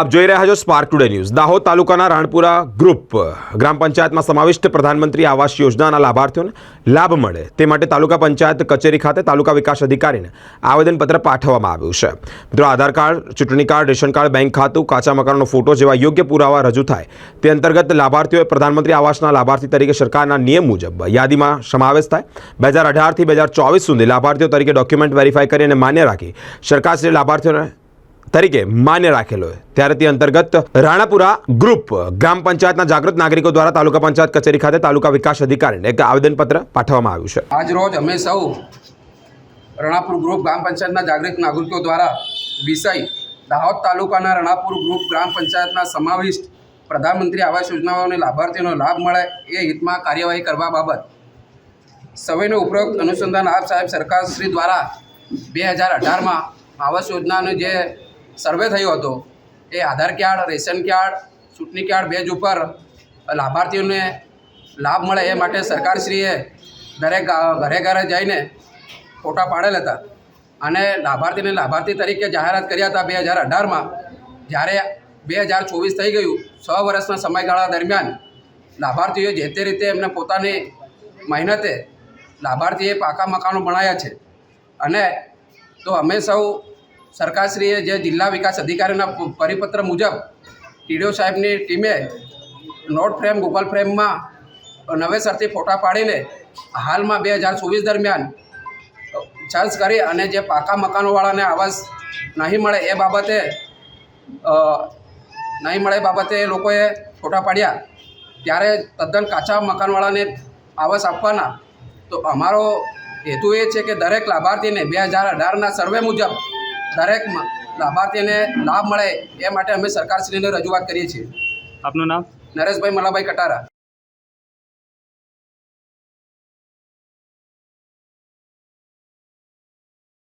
આપ જોઈ રહ્યા છો સ્પાર્ક ટુડે ન્યૂઝ દાહોદ તાલુકાના રાણપુરા ગ્રુપ ગ્રામ પંચાયતમાં સમાવિષ્ટ પ્રધાનમંત્રી આવાસ યોજનાના લાભાર્થીઓને લાભ મળે. તે માટે તાલુકા પંચાયત કચેરી ખાતે તાલુકા વિકાસ અધિકારીને આવેદનપત્ર પાઠવવામાં આવ્યું છે. મિત્રો, આધાર કાર્ડ, ચૂંટણી કાર્ડ, રેશન કાર્ડ, બેંક ખાતું, કાચા મકાનનો ફોટો જેવા યોગ્ય પુરાવા રજૂ થાય. તે અંતર્ગત લાભાર્થીઓએ પ્રધાનમંત્રી આવાસના લાભાર્થી તરીકે સરકારના નિયમ મુજબ યાદીમાં સમાવેશ થાય. બે હજાર અઢારથી બે હજાર ચોવીસ સુધી લાભાર્થીઓ તરીકે ડોક્યુમેન્ટ વેરીફાઈ કરી અને માન્ય રાખી સરકારશ્રી લાભાર્થીઓને તરીકે માન્ય રાખેલો હોય. ત્યારે તે અંતર્ગત રાણાપુરા ગ્રુપ ગ્રામ પંચાયતના જાગૃત નાગરિકો દ્વારા તાલુકા પંચાયત કચેરી ખાતે તાલુકા વિકાસ અધિકારીને એક આવેદનપત્ર પાઠવવામાં આવ્યું છે. આજ રોજ અમે સૌ રણાપુર ગ્રુપ ગ્રામ પંચાયતના જાગૃત નાગરિકો દ્વારા વિષય દાહોદ તાલુકાના રણાપુર ગ્રુપ ગ્રામ પંચાયતના સમાવિષ્ટ પ્રધાનમંત્રી આવાસ યોજનાઓને લાભાર્થીઓનો લાભ મળે એ હિતમાં કાર્યવાહી કરવા બાબત સવેનો ઉપરોક્ત અનુસંધાન આપ સાહેબ સરકાર શ્રી દ્વારા બે હજાર અઢારમાં આવાસ યોજનાનો જે સર્વે થયો હતો એ આધાર કાર્ડ, રેશન કાર્ડ, ચૂંટણી કાર્ડ બેજ ઉપર લાભાર્થીઓને લાભ મળે એ માટે સરકારશ્રીએ દરેક ઘરે ઘરે જઈને ફોટા પાડેલ હતા. અને લાભાર્થીને લાભાર્થી તરીકે જાહેરાત કર્યા હતા બે હજાર અઢારમાં. જ્યારે બે હજાર ચોવીસ થઈ ગયું, છ વર્ષના સમયગાળા દરમિયાન લાભાર્થીઓએ જે તે રીતે એમને પોતાની મહેનતે લાભાર્થીએ પાકા મકાનો બનાવ્યા છે. અને તો અમે સૌ સરકારશ્રીએ જે જિલ્લા વિકાસ અધિકારીના પરિપત્ર મુજબ ટીડીઓ સાહેબની ટીમે નોટ ફ્રેમ, ગૂગલ ફ્રેમમાં નવેસરથી ફોટા પાડીને હાલમાં બે હજાર ચોવીસ દરમિયાન સર્ચ કરી અને જે પાકા મકાનોવાળાને આવાસ નહીં મળે એ બાબતે નહીં મળે બાબતે એ લોકોએ ફોટા પાડ્યા. ત્યારે તદ્દન કાચા મકાનવાળાને આવાસ આપવાના. તો અમારો હેતુ એ છે કે દરેક લાભાર્થીને બે હજાર અઢારના સર્વે મુજબ દરેક લાભાર્થીને લાભ મળે એ માટે અમે સરકારશ્રીને રજૂઆત કરીએ છીએ. આપનું નામ? નરેશભાઈ મલાભાઈ કટારા.